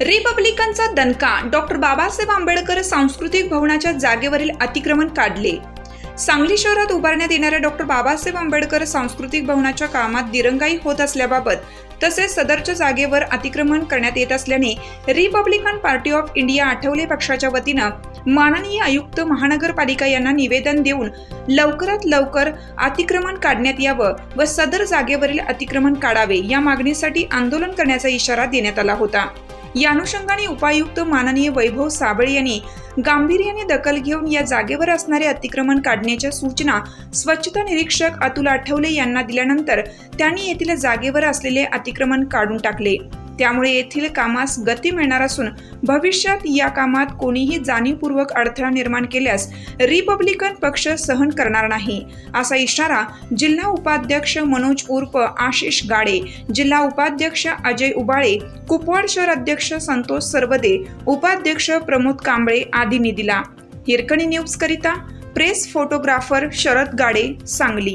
रिपब्लिकनचा दणका डॉक्टर बाबासाहेब आंबेडकर सांस्कृतिक भवनाच्या जागेवरील अतिक्रमण काढले. सांगली शहरात उभारण्यात येणाऱ्या डॉक्टर बाबासाहेब आंबेडकर सांस्कृतिक भवनाच्या कामात दिरंगाई होत असल्याबाबत तसेच सदरच्या जागेवर अतिक्रमण करण्यात येत असल्याने Republican party of India Athawale पक्षाच्या वतीनं माननीय आयुक्त महानगरपालिका यांना निवेदन देऊन लवकरात लवकर अतिक्रमण काढण्यात यावं व सदर जागेवरील अतिक्रमण काढावे या मागणीसाठी आंदोलन करण्याचा इशारा देण्यात आला होता. या अनुषंगाने उपायुक्त माननीय वैभव साबळे यांनी गांभीर्याने दखल घेऊन या जागेवर असणारे अतिक्रमण काढण्याच्या सूचना स्वच्छता निरीक्षक अतुल आठवले यांना दिल्यानंतर त्यांनी येथील जागेवर असलेले अतिक्रमण काढून टाकले. त्यामुळे येथील कामास गती मिळणार असून भविष्यात या कामात कोणीही जाणीवपूर्वक अडथळा निर्माण केल्यास रिपब्लिकन पक्ष सहन करणार नाही. असा इशारा जिल्हा उपाध्यक्ष मनोज उर्फ आशिष गाडे जिल्हा उपाध्यक्ष अजय उबाळे कुपवाड शहर अध्यक्ष संतोष सरवदे उपाध्यक्ष प्रमोद कांबळे आदींनी दिला. हिरकणी न्यूज करिता प्रेस फोटोग्राफर शरद गाडे सांगली.